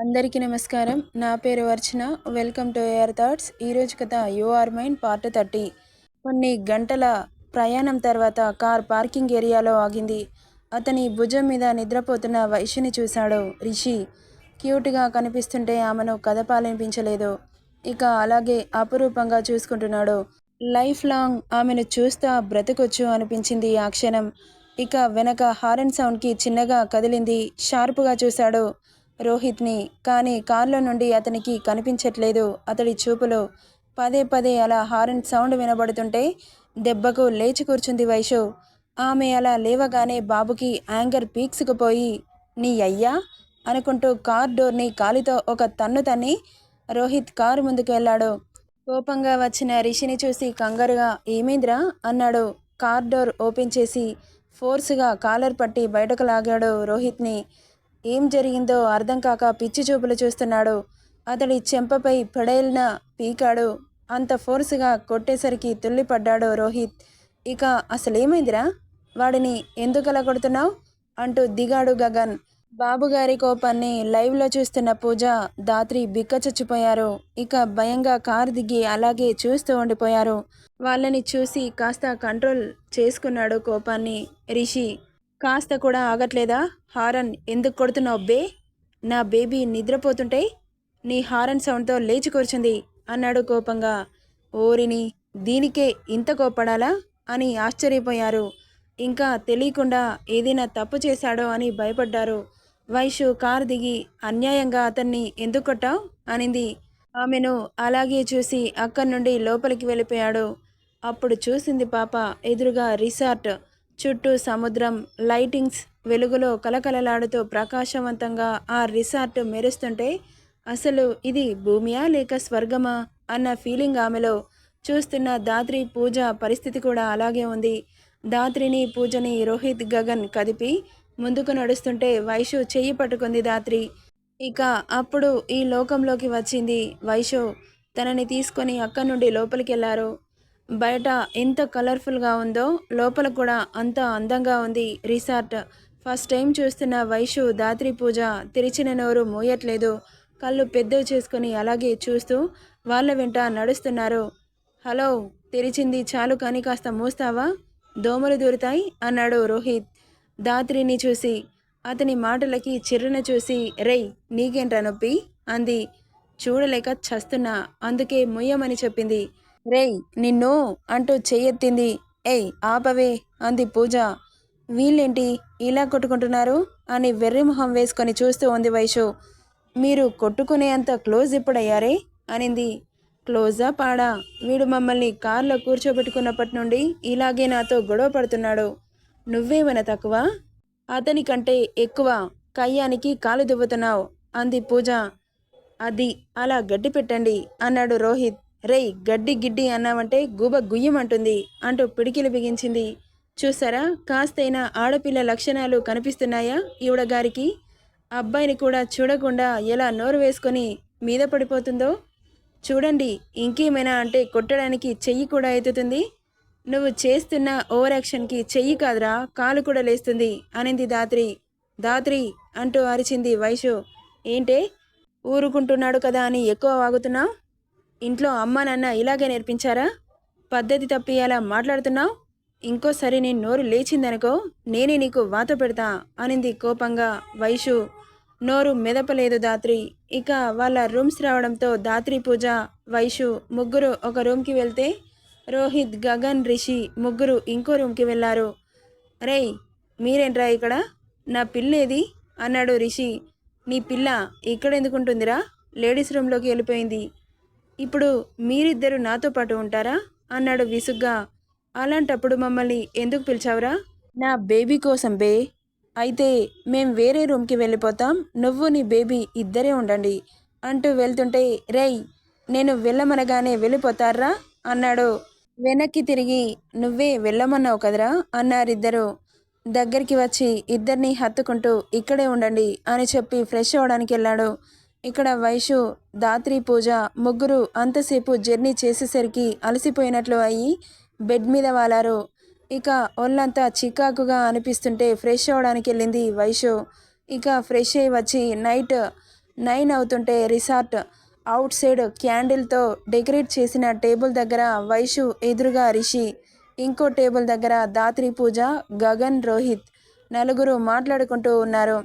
అందరికీ నమస్కారం. నా పేరు Archana. Welcome to Air Thoughts ఈరోజు కథ యు ఆర్ పార్ట్ థర్టీ. కొన్ని గంటల ప్రయాణం తర్వాత కార్ పార్కింగ్ ఏరియాలో ఆగింది. అతని భుజం మీద నిద్రపోతున్న వైశ్యని చూశాడు. రిషి క్యూట్గా కనిపిస్తుంటే ఆమెను కదపాలనిపించలేదు ఇక అలాగే అపురూపంగా చూసుకుంటున్నాడు. లైఫ్ లాంగ్ ఆమెను చూస్తా బ్రతకొచ్చు అనిపించింది ఆ క్షణం. ఇక వెనక హారన్ సౌండ్కి చిన్నగా కదిలింది. షార్ప్గా చూశాడు. రోహిత్ని. కానీ కార్లో నుండి అతనికి కనిపించట్లేదు. అతడి చూపులో పదే పదే అలా హారన్ సౌండ్ వినబడుతుంటే దెబ్బకు లేచి కూర్చుంది వైషు. ఆమె అలా లేవగానే బాబుకి యాంగర్ పీక్సుకుపోయి నీ అయ్యా అనుకుంటూ కార్ డోర్ని కాలితో ఒక తన్ను తన్ని రోహిత్ కారు ముందుకు వెళ్ళాడు. కోపంగా వచ్చిన రిషిని చూసి కంగారుగా ఏమైందిరా? అన్నాడు. కార్ డోర్ ఓపెన్ చేసి ఫోర్స్గా కాలర్ పట్టి బయటకు లాగాడు రోహిత్ని. ఏం జరిగిందో అర్థం కాక పిచ్చి చూపులు చూస్తున్నాడు. అతడి చెంపపై పెడేలిన పీకాడు అంత ఫోర్స్గా కొట్టేసరికి తుల్లిపడ్డాడు రోహిత్. ఇక అసలేమైందిరా? వాడిని ఎందుకలా కొడుతున్నావు? అంటూ దిగాడు గగన్. బాబుగారి కోపాన్ని లైవ్లో చూస్తున్న పూజ దాత్రి బిక్క చచ్చిపోయారు. ఇక భయంగా కారు దిగి అలాగే చూస్తూ ఉండిపోయారు. వాళ్ళని చూసి కాస్త కంట్రోల్ చేసుకున్నాడు కోపాన్ని రిషి. కాస్త కూడా ఆగట్లేదా? హారన్ ఎందుకు కొడుతున్నావు బే నా బేబీ నిద్రపోతుంటే నీ హారన్ సౌండ్తో లేచి కూర్చుంది అన్నాడు కోపంగా. ఓరిని దీనికే ఇంత కోపడాలా అని ఆశ్చర్యపోయారు. ఇంకా తెలియకుండా ఏదైనా తప్పు చేశాడో అని భయపడ్డారు. వైషు కారు దిగి అన్యాయంగా అతన్ని ఎందుకు కొట్టావు? అనింది. ఆమెను అలాగే చూసి అక్కడి నుండి లోపలికి వెళ్ళిపోయాడు. అప్పుడు చూసింది పాప ఎదురుగా రిసార్ట్. చుట్టూ సముద్రం లైటింగ్స్ వెలుగులో కలకలలాడుతూ ప్రకాశవంతంగా ఆ రిసార్ట్ మెరుస్తుంటే అసలు ఇది భూమియా లేక స్వర్గమా అన్న ఫీలింగ్ ఆమెలో. చూస్తున్న దాత్రి పూజ పరిస్థితి కూడా అలాగే ఉంది. దాత్రిని పూజని రోహిత్ గగన్ కదిపి ముందుకు నడుస్తుంటే వైషు చెయ్యి పట్టుకుంది దాత్రి. ఇక అప్పుడు ఈ లోకంలోకి వచ్చింది వైషు. తనని తీసుకొని అక్కడి నుండి లోపలికి వెళ్ళారు బయట ఎంత కలర్ఫుల్గా ఉందో లోపల కూడా అంత అందంగా ఉంది రిసార్ట్. ఫస్ట్ టైం చూస్తున్న వైషు దాత్రి పూజ తెరిచిన నోరు మోయట్లేదు. కళ్ళు పెద్దవి చేసుకొని అలాగే చూస్తూ వాళ్ళ వెంట నడుస్తున్నారు. హలో తెరిచింది చాలు కానీ కాస్త మూస్తావా? దోమలు దూరుతాయి అన్నాడు రోహిత్. దాత్రిని చూసి అతని మాటలకి చిర్రున చూసి రేయ్ నీకేంట్రా నొప్పి? అంది. చూడలేక చస్తున్నా అందుకే ముయ్యమని చెప్పింది. రేయ్ నిన్ను అంటూ చెయ్యెత్తింది. ఏయ్ ఆపవే అంది పూజ. వీళ్ళేంటి ఇలా కొట్టుకుంటున్నారు అని వెర్రి మొహం వేసుకొని చూస్తూ ఉంది వైషు. మీరు కొట్టుకునే అంత క్లోజ్ ఇప్పుడయ్యారే అనింది. క్లోజా పాడా? వీడు మమ్మల్ని కార్లో కూర్చోబెట్టుకున్నప్పటి నుండి ఇలాగే నాతో గొడవ పడుతున్నాడు. నువ్వేమైనా తక్కువ? అతని కంటే ఎక్కువ కయ్యానికి కాలు దువ్వుతున్నావు అంది పూజ. అది అలా గడ్డి పెట్టండి అన్నాడు రోహిత్. రేయ్ గడ్డి గిడ్డి అన్నావంటే గుబ గుయ్యమంటుంది అంటూ పిడికిలు బిగించింది. చూసారా కాస్తైనా ఆడపిల్ల లక్షణాలు కనిపిస్తున్నాయా ఈవిడ గారికి? అబ్బాయిని కూడా చూడకుండా ఎలా నోరు వేసుకొని మీద పడిపోతుందో? చూడండి ఇంకేమైనా అంటే కొట్టడానికి చెయ్యి కూడా ఎత్తుతుంది. నువ్వు చేస్తున్న ఓవర్ యాక్షన్కి చెయ్యి కాదురా కాలు కూడా లేస్తుంది అనింది దాత్రి. దాత్రి అంటూ అరిచింది వైషు. ఏంటే? ఊరుకుంటున్నాడు కదా అని ఎక్కువ వాగుతున్నావు? ఇంట్లో అమ్మ నాన్న ఇలాగే నేర్పించారా? పద్ధతి తప్పి అలా మాట్లాడుతున్నావు? ఇంకోసారి నేను నోరు లేచిందనుకో నేనే నీకు వాత పెడతా అనింది కోపంగా వైషు. నోరు మెదపలేదు దాత్రి. ఇక వాళ్ళ రూమ్స్ రావడంతో దాత్రి పూజ వైషు ముగ్గురు ఒక రూమ్కి వెళ్తే రోహిత్ గగన్ రిషి ముగ్గురు ఇంకో రూమ్కి వెళ్ళారు రేయ్ మీరేంట్రా ఇక్కడ? నా పిల్లేది? అన్నాడు రిషి. నీ పిల్ల ఇక్కడ ఎందుకుంటుందిరా లేడీస్ రూమ్లోకి వెళ్ళిపోయింది. ఇప్పుడు మీరిద్దరు నాతో పాటు ఉంటారా? అన్నాడు విసుగ్గా. అలాంటప్పుడు మమ్మల్ని ఎందుకు పిలిచావురా? నా బేబీ కోసం బే. అయితే మేం వేరే రూమ్కి వెళ్ళిపోతాం. నువ్వు నీ బేబీ ఇద్దరే ఉండండి అంటూ వెళ్తుంటే రేయ్ నేను వెళ్ళమనగానే వెళ్ళిపోతారా? అన్నాడు. వెనక్కి తిరిగి నువ్వే వెళ్ళమన్నావు కదరా? అన్నారిద్దరు. దగ్గరికి వచ్చి ఇద్దరిని హత్తుకుంటూ ఇక్కడే ఉండండి అని చెప్పి ఫ్రెష్ అవ్వడానికి వెళ్ళాడు. ఇక్కడ వైషు దాత్రి పూజ ముగ్గురు అంతసేపు జర్నీ చేసేసరికి అలసిపోయినట్లు అయ్యి బెడ్ మీద వాలారు. ఇక ఒళ్ళంతా చికాకుగా అనిపిస్తుంటే ఫ్రెష్ అవ్వడానికి వెళ్ళింది వైషు ఇక ఫ్రెష్ అయ్యి వచ్చి నైట్ నైన్ అవుతుంటే రిసార్ట్ అవుట్ సైడ్ క్యాండిల్తో డెకరేట్ చేసిన టేబుల్ దగ్గర వైషు ఎదురుగా రిషి ఇంకో టేబుల్ దగ్గర దాత్రి పూజ గగన్ రోహిత్ నలుగురు మాట్లాడుకుంటూ ఉన్నారు.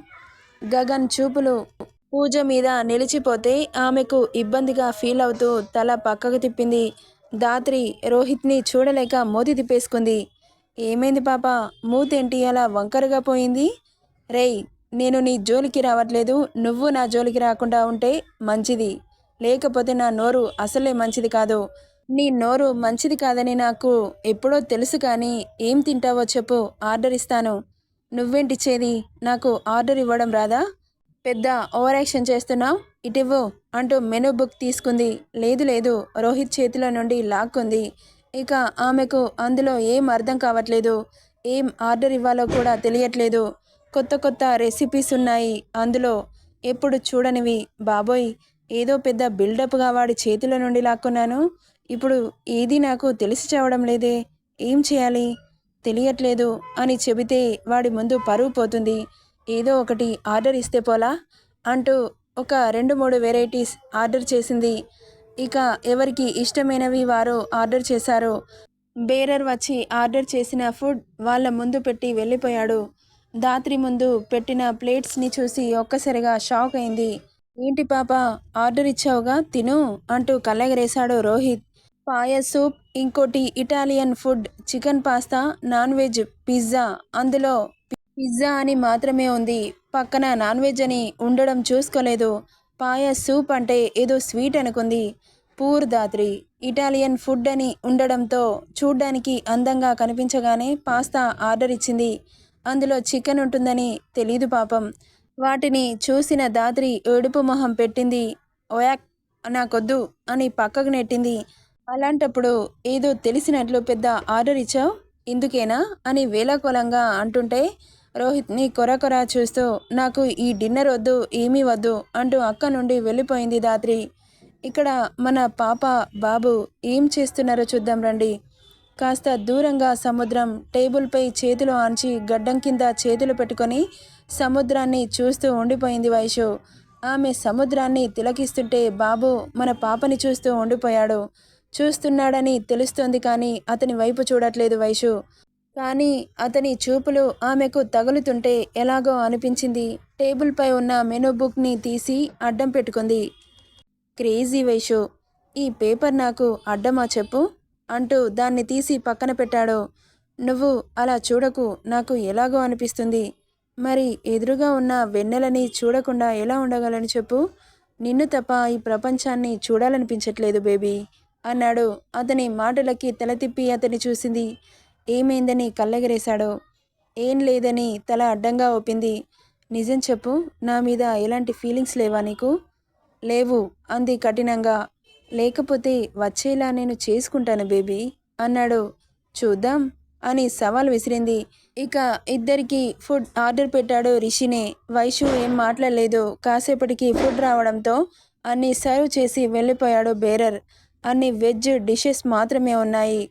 గగన్ చూపులు పూజ మీద నిలిచిపోతే ఆమెకు ఇబ్బందిగా ఫీల్ అవుతూ తల పక్కకు తిప్పింది. దాత్రి రోహిత్ని చూడలేక మోతి తిప్పేసుకుంది. ఏమైంది పాప? మూతేంటి? అలా వంకరగా పోయింది? రేయ్ నేను నీ జోలికి రావట్లేదు. నువ్వు నా జోలికి రాకుండా ఉంటే మంచిది. లేకపోతే నా నోరు అసలే మంచిది కాదు. నీ నోరు మంచిది కాదని నాకు ఎప్పుడో తెలుసు కానీ ఏం తింటావో చెప్పు. ఆర్డర్ ఇస్తాను. నువ్వేంటిచ్చేది? నాకు ఆర్డర్ ఇవ్వడం రాదా? పెద్ద ఓవర్ యాక్షన్ చేస్తున్నావు? ఇటివ్వు అంటూ మెనూ బుక్ తీసుకుంది. లేదు లేదు రోహిత్ చేతిలో నుండి లాక్కుంది. ఇక ఆమెకు అందులో ఏం అర్థం కావట్లేదు. ఏం ఆర్డర్ ఇవ్వాలో కూడా తెలియట్లేదు. కొత్త కొత్త రెసిపీస్ ఉన్నాయి. అందులో ఎప్పుడు చూడనివి? బాబోయ్ ఏదో పెద్ద బిల్డప్గా వాడి చేతిలో నుండి లాక్కున్నాను. ఇప్పుడు ఏది నాకు తెలిసి చావడం లేదే. ఏం చేయాలి? తెలియట్లేదు అని చెబితే వాడి ముందు పరువు పోతుంది. ఏదో ఒకటి ఆర్డర్ ఇస్తే పోలా అంటూ ఒక రెండు మూడు వెరైటీస్ ఆర్డర్ చేసింది. ఇక ఎవరికి ఇష్టమైనవి వారు ఆర్డర్ చేశారు. బేరర్ వచ్చి ఆర్డర్ చేసిన ఫుడ్ వాళ్ళ ముందు పెట్టి వెళ్ళిపోయాడు. దాత్రి ముందు పెట్టిన ప్లేట్స్ని చూసి ఒక్కసారిగా షాక్ అయింది. ఏంటి పాప ఆర్డర్ ఇచ్చావుగా తిను అంటూ కళ్ళెగరేశాడు రోహిత్. పాయ సూప్ ఇంకోటి Italian food chicken pasta non veg pizza అందులో పిజ్జా అని మాత్రమే ఉంది. పక్కన నాన్ వెజ్ అని ఉండడం చూసుకోలేదు. పాయ సూప్ అంటే ఏదో స్వీట్ అనుకుంది. పూర్ దాత్రి ఇటాలియన్ ఫుడ్ అని ఉండడంతో చూడ్డానికి అందంగా కనిపించగానే పాస్తా ఆర్డర్ ఇచ్చింది. అందులో చికెన్ ఉంటుందని తెలీదు పాపం. వాటిని చూసిన దాత్రి ఏడుపు మొహం పెట్టింది. ఓయాక్ నాకొద్దు అని పక్కకు నెట్టింది. అలాంటప్పుడు ఏదో తెలిసినట్లు పెద్ద ఆర్డర్ ఇచ్చావు? ఇందుకేనా అని వేలాకోలంగా అంటుంటే రోహిత్ని కొర కొర చూస్తూ నాకు ఈ డిన్నర్ వద్దు ఏమీ వద్దు అంటూ అక్క నుండి వెళ్ళిపోయింది దాత్రి. ఇక్కడ మన పాప బాబు ఏం చేస్తున్నారో చూద్దాం రండి. కాస్త దూరంగా సముద్రం టేబుల్పై చేతులు ఆంచి గడ్డం కింద చేతులు పెట్టుకొని సముద్రాన్ని చూస్తూ ఉండిపోయింది వైషు. ఆమె సముద్రాన్ని తిలకిస్తుంటే బాబు మన పాపని చూస్తూ ఉండిపోయాడు. చూస్తున్నాడని తెలుస్తోంది కానీ అతని వైపు చూడట్లేదు వైషు. కానీ అతని చూపులు ఆమెకు తగులుతుంటే ఎలాగో అనిపించింది. టేబుల్పై ఉన్న మెనూ బుక్ని తీసి అడ్డం పెట్టుకుంది. క్రేజీ వైషు ఈ పేపర్ నాకు అడ్డమా చెప్పు? అంటూ దాన్ని తీసి పక్కన పెట్టాడు. నువ్వు అలా చూడకు నాకు ఎలాగో అనిపిస్తుంది. మరి ఎదురుగా ఉన్న వెన్నెలని చూడకుండా ఎలా ఉండగలను చెప్పు? నిన్ను తప్ప ఈ ప్రపంచాన్ని చూడాలనిపించట్లేదు బేబీ అన్నాడు. అతని మాటలకి తల తిప్పి అతన్ని చూసింది. ఏమైందని కళ్ళెగరేశాడో. ఏం లేదని తల అడ్డంగా ఒప్పింది నిజం చెప్పు నా మీద ఎలాంటి ఫీలింగ్స్ లేవా నీకు? లేవు అంది కఠినంగా. లేకపోతే వచ్చేలా నేను చేసుకుంటాను బేబీ అన్నాడు. చూద్దాం అని సవాల్ విసిరింది. ఇక ఇద్దరికి ఫుడ్ ఆర్డర్ పెట్టాడు రిషినే. వైషు ఏం మాట్లాడలేదు. కాసేపటికి ఫుడ్ రావడంతో అన్ని సర్వ్ చేసి వెళ్ళిపోయాడు బేరర్. అన్ని వెజ్ డిషెస్ మాత్రమే ఉన్నాయి.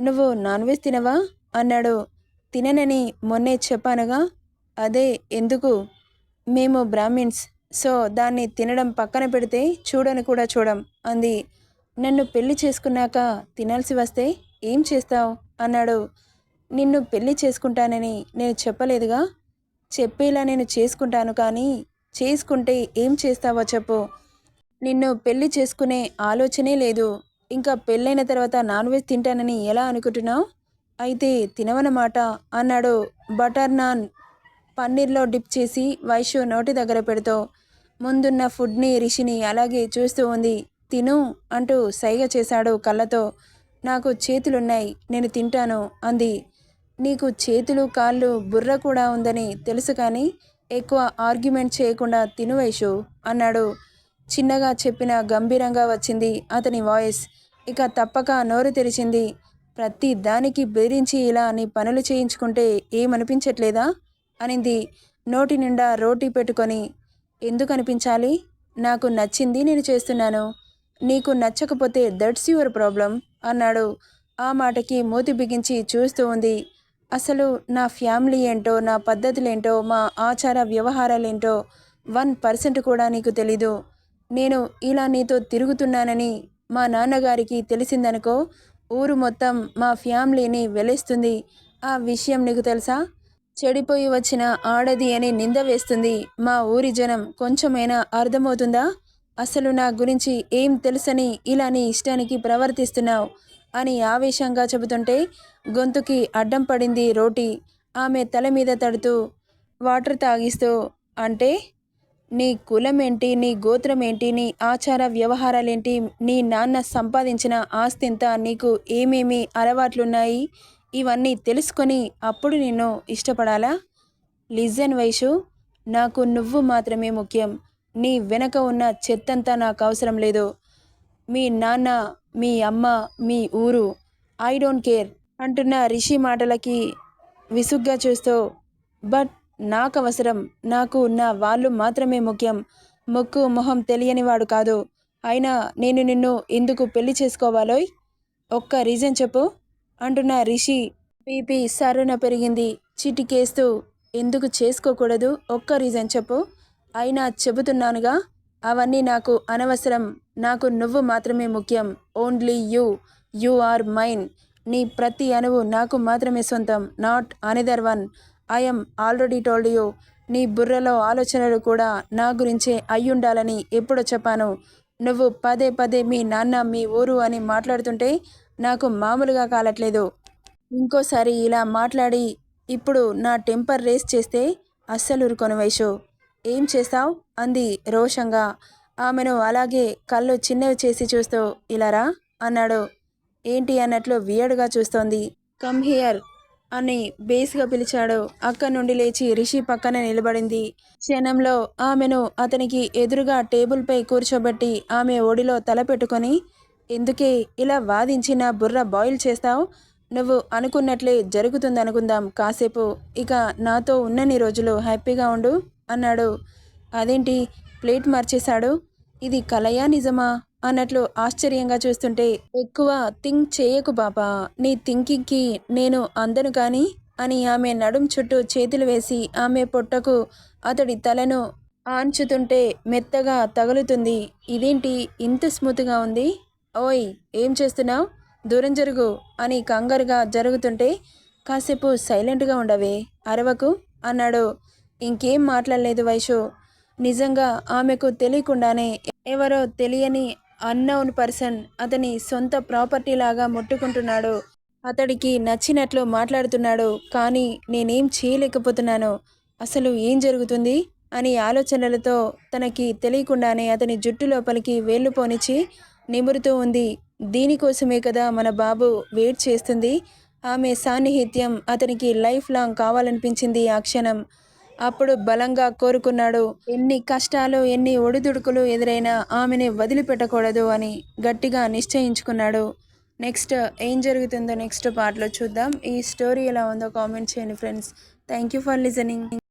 నువ్వు నాన్ వెజ్ తినవా? అన్నాడు. తిననని మొన్నే చెప్పానుగా అదే ఎందుకు? మేము బ్రాహ్మిన్స్ సో దాన్ని తినడం పక్కన పెడితే చూడని కూడా చూడం అంది. నన్ను పెళ్ళి చేసుకున్నాక తినాల్సి వస్తే ఏం చేస్తావు? అన్నాడు. నిన్ను పెళ్ళి చేసుకుంటానని నేను చెప్పలేదుగా? చెప్పేలా నేను చేసుకుంటాను కానీ చేసుకుంటే ఏం చేస్తావో చెప్పు. నిన్ను పెళ్ళి చేసుకునే ఆలోచనే లేదు. ఇంకా పెళ్ళైన తర్వాత నాన్ వెజ్ తింటానని ఎలా అనుకుంటున్నావు? అయితే తినవనమాట అన్నాడు బటర్ నాన్ పన్నీర్లో డిప్ చేసి వైశ్యు నోటి దగ్గర పెడుతూ. ముందున్న ఫుడ్ని రిషిని అలాగే చూస్తూ ఉంది. తిను అంటూ సైగ చేశాడు కళ్ళతో. నాకు చేతులున్నాయి నేను తింటాను అంది. నీకు చేతులు కాళ్ళు బుర్ర కూడా ఉందని తెలుసు కానీ ఎక్కువ ఆర్గ్యుమెంట్ చేయకుండా తిను వైషు అన్నాడు. చిన్నగా చెప్పిన గంభీరంగా వచ్చింది అతని వాయిస్. ఇక తప్పక నోరు తెరిచింది. ప్రతి దానికి బెదిరించి ఇలా నీ పనులు చేయించుకుంటే ఏమనిపించట్లేదా? అనింది. నోటి నిండా రోటీ పెట్టుకొని. ఎందుకు అనిపించాలి నాకు నచ్చింది నేను చేస్తున్నాను. నీకు నచ్చకపోతే దట్స్ యువర్ ప్రాబ్లం అన్నాడు. ఆ మాటకి మూతి బిగించి చూస్తూ ఉంది. అసలు నా ఫ్యామిలీ ఏంటో నా పద్ధతులేంటో మా ఆచార వ్యవహారాలేంటో వన్ పర్సెంట్ కూడా నీకు తెలీదు. నేను ఇలా నీతో తిరుగుతున్నానని మా నాన్నగారికి తెలిసిందనుకో ఊరు మొత్తం మా ఫ్యామిలీని వెలేస్తుంది. ఆ విషయం నీకు తెలుసా? చెడిపోయి వచ్చిన ఆడది అని నింద వేస్తుంది. మా ఊరి జనం కొంచెమైనా అర్థమవుతుందా? అసలు నా గురించి ఏం తెలుసని ఇలా నీ ఇష్టానికి ప్రవర్తిస్తున్నావు? అని ఆవేశంగా చెబుతుంటే గొంతుకి అడ్డం పడింది రోటి. ఆమె తల మీద తడుతూ వాటర్ తాగిస్తూ అంటే నీ కులం ఏంటి నీ గోత్రం ఏంటి నీ ఆచార వ్యవహారాలేంటి నీ నాన్న సంపాదించిన ఆస్తింత నీకు ఏమేమి అలవాట్లున్నాయి? ఇవన్నీ తెలుసుకొని అప్పుడు నిన్ను ఇష్టపడాలా? లిజన్ వైషు నాకు నువ్వు మాత్రమే ముఖ్యం. నీ వెనక ఉన్న చెత్తంతా నాకు అవసరం లేదు. మీ నాన్న మీ అమ్మ మీ ఊరు. ఐ డోంట్ కేర్ అంటున్న రిషి మాటలకి విసుగ్గా చూస్తూ బట్ నాకు అవసరం నాకు నా వాళ్ళు మాత్రమే ముఖ్యం. ముక్కు మొహం తెలియనివాడు కాదు. అయినా నేను నిన్ను ఎందుకు పెళ్ళి చేసుకోవాలోయ్? ఒక్క రీజన్ చెప్పు అంటున్న రిషి. బీపీ సరణ పెరిగింది. చిటికేస్తూ ఎందుకు చేసుకోకూడదు? ఒక్క రీజన్ చెప్పు. అయినా చెబుతున్నానుగా అవన్నీ నాకు అనవసరం. నాకు నువ్వు మాత్రమే ముఖ్యం. Only you. You are mine. నీ ప్రతి అణువు నాకు మాత్రమే సొంతం. Not another one. I'm already told you. నీ బుర్రలో ఆలోచనలు కూడా నా గురించే అయ్యుండాలని ఎప్పుడో చెప్పాను. నువ్వు పదే పదే మీ నాన్న మీ ఊరు అని మాట్లాడుతుంటే నాకు మామూలుగా కాలట్లేదు. ఇంకోసారి ఇలా మాట్లాడి ఇప్పుడు నా టెంపర్ రేస్ చేస్తే అస్సలు ఊరుకొను వైషు. ఏం చేస్తావు? అంది రోషంగా. ఆమెను అలాగే కళ్ళు చిన్నవి చేసి చూస్తూ ఇలారా అన్నాడు. ఏంటి అన్నట్లు వియర్డ్గా చూస్తోంది. కమ్ హియర్ అని బేస్గా పిలిచాడు. అక్కడి నుండి లేచి రిషి పక్కన నిలబడింది. క్షణంలో ఆమెను అతనికి ఎదురుగా టేబుల్పై కూర్చోబెట్టి ఆమె ఒడిలో తల పెట్టుకొని ఎందుకే ఇలా వాదించి నా బుర్ర బాయిల్ చేస్తావు? నువ్వు అనుకున్నట్లే జరుగుతుందనుకుందాం కాసేపు. ఇక నాతో ఉన్నన్ని రోజులు హ్యాపీగా ఉండు అన్నాడు. అదేంటి? ప్లేట్ మార్చేశాడు? ఇది కలయా నిజమా? అన్నట్లు ఆశ్చర్యంగా చూస్తుంటే ఎక్కువ థింక్ చేయకు బాబా. నీ థింకింగ్కి నేను అందను కానీ అని ఆమె నడుం చుట్టూ చేతులు వేసి ఆమె పొట్టకు అతడి తలను ఆంచుతుంటే మెత్తగా తగులుతుంది. ఇదేంటి ఇంత స్మూత్గా ఉంది? ఓయ్ ఏం చేస్తున్నావు? దూరం జరుగు అని కంగారుగా జరుగుతుంటే కాసేపు సైలెంట్గా ఉండవే అరవకు అన్నాడు. ఇంకేం మాట్లాడలేదు వైషు. నిజంగా ఆమెకు తెలియకుండానే ఎవరో తెలియని అన్నౌన్ పర్సన్ అతని సొంత ప్రాపర్టీ లాగా ముట్టుకుంటున్నాడు. అతడికి నచ్చినట్లు మాట్లాడుతున్నాడు కానీ నేనేం చేయలేకపోతున్నాను. అసలు ఏం జరుగుతుంది? అని ఆలోచనలతో తనకి తెలియకుండానే అతని జుట్టు లోపలికి వేళ్ళు పోనిచ్చి నిమురుతూ ఉంది. దీనికోసమే కదా మన బాబు వెయిట్ చేస్తుంది? ఆమె సాన్నిహిత్యం అతనికి లైఫ్ లాంగ్ కావాలనిపించింది ఆ క్షణం. అప్పుడు బలంగా కోరుకున్నాడు. ఎన్ని కష్టాలు ఎన్ని ఒడిదుడుకులు ఎదురైనా ఆమెని వదిలిపెట్టకూడదు అని గట్టిగా నిశ్చయించుకున్నాడు. నెక్స్ట్ ఏం జరుగుతుందో నెక్స్ట్ పార్ట్లో చూద్దాం. ఈ స్టోరీ ఎలా ఉందో కామెంట్ చేయండి friends. Thank you for listening.